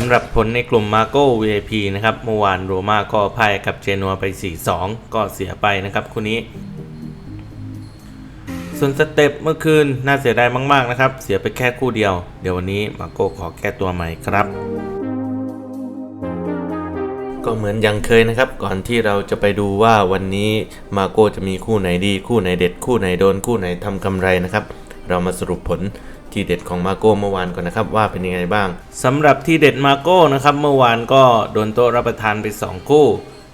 ำหรับผลในกลุ่มมาโก้ VIP นะครับเมื่อวานโรม่าก็พ่ายกับเจนัวไป 4-2 ก็เสียไปนะครับคู่นี้ ส่วนสเต็ปเมื่อคืนน่าเสียดายมากๆนะครับ เสียไปแค่คู่เดียว เดี๋ยววันนี้มาโก้ขอแก้ตัวใหม่ครับ ก็เหมือนยังเคยนะครับ ก่อนที่เราจะไปดูว่าวันนี้มาโก้จะมีคู่ไหนดี คู่ไหนเด็ด คู่ไหนโดน คู่ไหนทำกำไรนะครับ เรามาสรุปผล ที่เด็ดของมาโก้เมื่อวานก่อนนะครับว่าเป็นยังไงบ้างสำหรับที่เด็ดมาโก้นะครับเมื่อวานก็โดนโต๊ะรับประทานไป 2 คู่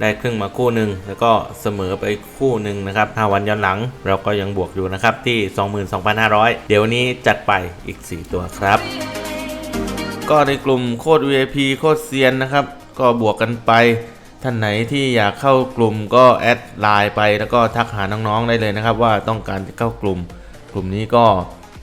ได้ครึ่งมาคู่หนึ่งแล้วก็เสมอไปคู่หนึ่งนะครับ5วันย้อนหลังเราก็ยังบวกอยู่นะครับที่ 22,500 เดี๋ยวนี้จัดไปอีก 4 ตัวครับ ก็ในกลุ่มโคตร VIP โคตรเซียนนะครับก็บวกกันไปท่านไหนที่อยากเข้ากลุ่มก็แอดไลน์ไปแล้วก็ทักหาน้องๆได้เลยนะครับ ว่าต้องการจะเข้ากลุ่ม กลุ่มนี้ก็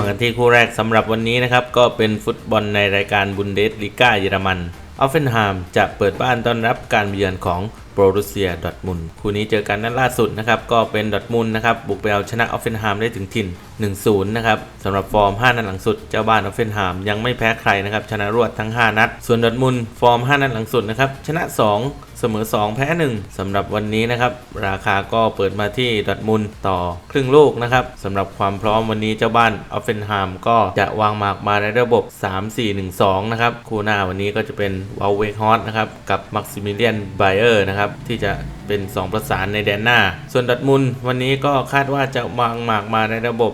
มากันที่คู่แรกสำหรับวันนี้นะครับ ก็เป็นฟุตบอลในรายการบุนเดสลิก้าเยอรมันออฟเฟนไฮม์จะเปิดบ้านต้อนรับการเยือนของโปรรุเซียดอทมุนคู่นี้เจอกันนัดล่าสุดนะครับ ก็เป็นดอทมุนนะครับ บุกไปเอาชนะออฟเฟนไฮม์ได้ถึงถิ่น 1-0 นะครับสำหรับฟอร์ม 5 นัดหลังสุด เจ้าบ้านออฟเฟนไฮม์ยังไม่แพ้ใครนะครับ ชนะรวดทั้ง 5 นัด ส่วนดอทมุนฟอร์ม 5 นัดหลังสุดนะครับ ชนะ 2 เสมอ 2 แพ้ 1สำหรับวันนี้นะครับ ราคาก็เปิดมาที่ดอทมุลต่อครึ่งลูกนะครับสำหรับความพร้อมวันนี้เจ้าบ้านออฟเฟนฮาม์ก็จะวางหมากมาในระบบ 3-4-1-2 นะครับ คู่หน้าวันนี้ก็จะเป็นวอลเวกฮอตนะครับ กับมักซิมิเลียนไบเออร์นะครับ ที่จะ เป็น 2 ประสานในแดนหน้า ส่วนดอทมุนวันนี้ก็คาดว่าจะวางหมากมาในระบบ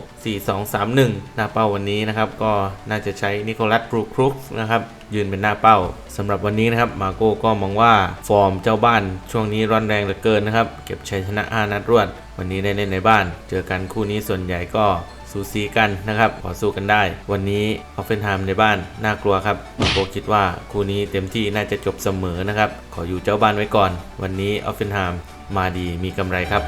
4-2-3-1 หน้าเป้าวันนี้นะครับ ก็น่าจะใช้นิโคลัสบรูครุกนะครับยืนเป็นหน้าเป้าสำหรับวันนี้นะครับมาโก้ก็มองว่าฟอร์มเจ้าบ้านช่วงนี้ร้อนแรงเหลือเกินนะครับ เก็บชัยชนะ 5 นัดรวด วันนี้ได้เล่นในบ้าน เจอกันคู่นี้ส่วนใหญ่ก็ สูสีกันนะครับขอสู้กันได้ วันนี้ออฟเฟนไฮม์ในบ้านน่ากลัวครับโก้คิดว่าคู่นี้เต็มที่น่าจะจบเสมอนะครับ ขออยู่เจ้าบ้านไว้ก่อน วันนี้ออฟเฟนไฮม์มาดีมีกำไรครับ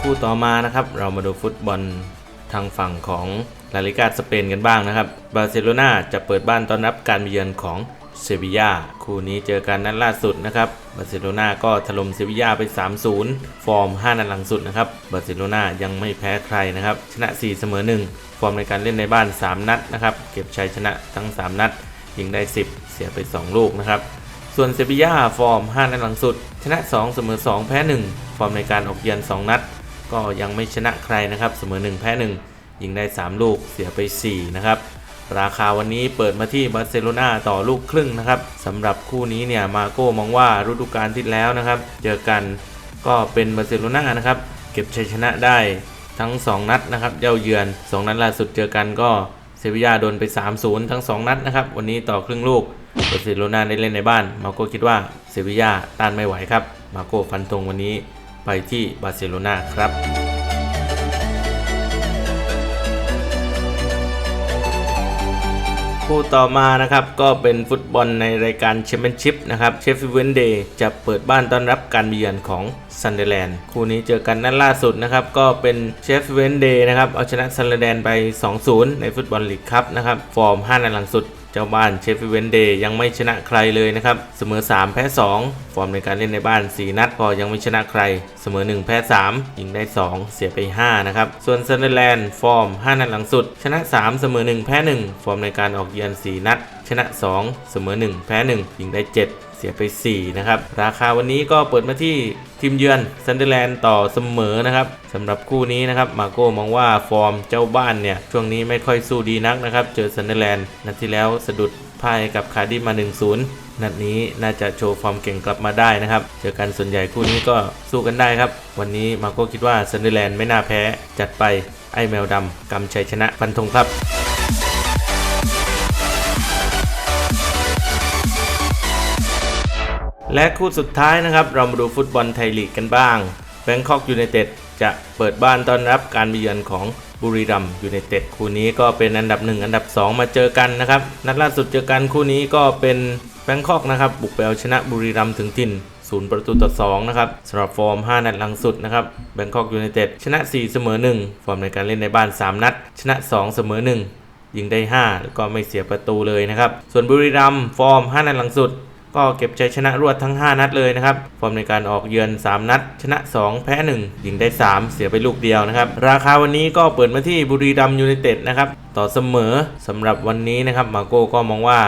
คู่ต่อมานะครับเรามาดูฟุตบอลทางฝั่งของลาลิกาสเปนกันบ้างนะครับบาร์เซโลนาจะเปิดบ้านต้อนรับการเยือนของ เซบียาคู่นี้เจอกันนัดล่าสุดนะครับบาร์เซโลนาก็ถล่มเซบียาไป 3-0 ฟอร์ม 5 นัดหลังสุดนะครับบาร์เซโลนายังไม่แพ้ใครนะครับ ชนะ 4 เสมอ 1 ฟอร์มในการเล่นในบ้าน 3 นัดนะครับ เก็บชัยชนะทั้ง 3 นัด ยิงได้ 10 เสียไป 2 ลูกนะครับ ส่วนเซบียาฟอร์ม 5 นัดหลังสุด ชนะ 2 เสมอ 2 แพ้ 1 ฟอร์มในการออกเยือน2 นัด ก็ยังไม่ชนะใครนะครับ เสมอ 1 แพ้ 1 ยิงได้ 3 ลูก เสียไป 4 นะครับ ราคาวันนี้เปิดมาที่บาร์เซโลนาต่อลูกครึ่งนะครับสำหรับคู่นี้เนี่ยมาโก้มองว่าฤดูกาลที่แล้วนะครับ เจอกันก็เป็นบาร์เซโลนานะครับ เก็บชัยชนะได้ทั้ง 2 นัดนะครับเย้าเยือน 2 นัดล่าสุดเจอกันก็เซบียาโดนไป 3-0 ทั้ง 2 นัดนะครับ วันนี้ต่อครึ่งลูกบาร์เซโลนาได้เล่นในบ้าน มาโก้คิดว่าเซบียาต้านไม่ไหวครับ มาโก้ฟันธงวันนี้ไปที่บาร์เซโลนาครับ คู่ต่อมานะครับก็เป็นฟุตบอลในรายการแชมเปี้ยนชิพนะครับเชฟฟิลด์เวนเดย์จะเปิดบ้านต้อนรับการเยือนของซันเดอร์แลนด์คู่นี้เจอกันนัดล่าสุดนะครับก็เป็นเชฟฟิลด์เวนเดย์นะครับเอาชนะซันเดอร์แลนด์ไป 2-0 ในฟุตบอลลีกครับนะครับฟอร์ม 5 นัดหลังสุด เจ้าบ้านเชฟฟิเวนเดย์ยังไม่ชนะใครเลยนะครับ เสมอ 3 แพ้ 2 ฟอร์มในการเล่นในบ้าน 4 นัดก็ยังไม่ชนะใคร เสมอ 1 แพ้ 3 ยิงได้ 2 เสียไป 5 นะครับ ส่วนเซนเดอร์แลนด์ฟอร์ม 5 นัดหลังสุด ชนะ 3 เสมอ 1 แพ้ 1 ฟอร์มในการออกเยือน 4 นัด ชนะ 2 เสมอ 1 แพ้ 1 ยิงได้ 7 เสียไป 4 นะครับ ราคาวันนี้ก็เปิดมาที่ทีมเยือนซันเดอร์แลนด์ต่อเสมอนะครับสำหรับคู่นี้นะครับมาโก้มองว่าฟอร์มเจ้าบ้านเนี่ย ช่วงนี้ไม่ค่อยสู้ดีนักนะครับ เจอซันเดอร์แลนด์นัดที่แล้วสะดุดพ่ายกับคาร์ดิมา 1-0 นัดนี้น่าจะโชว์ฟอร์มเก่งกลับมาได้นะครับ เจอกันส่วนใหญ่คู่นี้ก็สู้กันได้ครับ วันนี้มาโก้คิดว่าซันเดอร์แลนด์ไม่น่าแพ้จัดไปไอแมวดำกำชัยชนะฟันธงครับ และคู่สุดท้ายนะครับ เรามาดูฟุตบอลไทยลีกกันบ้างแบงคอกยูไนเต็ดจะเปิดบ้านต้อนรับการมาเยือนของบุรีรัมยูไนเต็ดคู่นี้ก็เป็นอันดับ 1 อันดับ 2 มาเจอกันนะครับ นัดล่าสุดเจอกันคู่นี้ก็เป็นแบงคอกนะครับ บุกไปเอาชนะบุรีรัมถึงถิ่นศูนย์ประตูต่อ 2 นะครับสำหรับฟอร์ม 5 นัดหลังสุดนะครับแบงคอกยูไนเต็ดชนะ 4 เสมอ 1 ฟอร์มในการเล่นในบ้าน 3 นัด ชนะ 2 เสมอ 1 ยิงได้ 5 แล้วก็ไม่เสียประตูเลยนะครับ ส่วนบุรีรัมฟอร์ม 5 นัดหลังสุด ก็เก็บชัยชนะรวดทั้ง 5 นัดเลยนะครับ ฟอร์มในการออกเยือน 3 นัด ชนะ 2 แพ้ 1 ยิงได้ 3 เสียไปลูกเดียวนะครับ ราคาวันนี้ก็เปิดมาที่บุรีรัมยูไนเต็ดนะครับ ต่อเสมอสำหรับวันนี้นะครับ มาโก้ก็มองว่า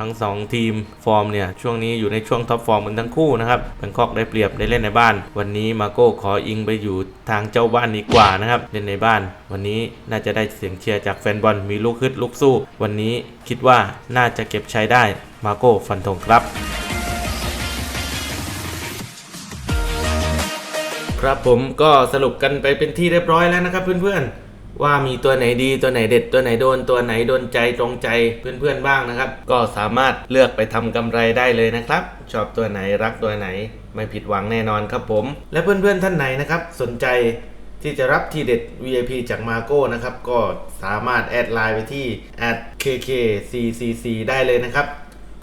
ทั้ง 2 ทีมฟอร์มเนี่ย ช่วงนี้อยู่ในช่วงท็อปฟอร์มกันทั้งคู่นะครับแบงคอกได้เปรียบได้เล่นในบ้าน วันนี้มาโก้ขออิงไปอยู่ทางเจ้าบ้านดีกว่านะครับ เล่นในบ้าน วันนี้น่าจะได้เสียงเชียร์จากแฟนบอลมีลูกฮึดลูกสู้ วันนี้คิดว่าน่าจะเก็บใชัยได้ มาโก้ฟันธงครับ ครับผมก็สรุปกันไปเป็นที่เรียบร้อยแล้วนะครับเพื่อนๆว่ามีตัวไหนดีตัวไหนเด็ดตัวไหนโดนตัวไหนโดนใจตรงใจเพื่อนๆบ้างนะครับ ก็สามารถเลือกไปทำกำไรได้เลยนะครับ ชอบตัวไหนรักตัวไหน ไม่ผิดหวังแน่นอนครับผม และเพื่อนๆท่านไหนนะครับ สนใจที่จะรับทีเด็ด VIP จากมาโก้นะครับ ก็สามารถแอดไลน์ไปที่ @kkccc ได้เลยนะครับ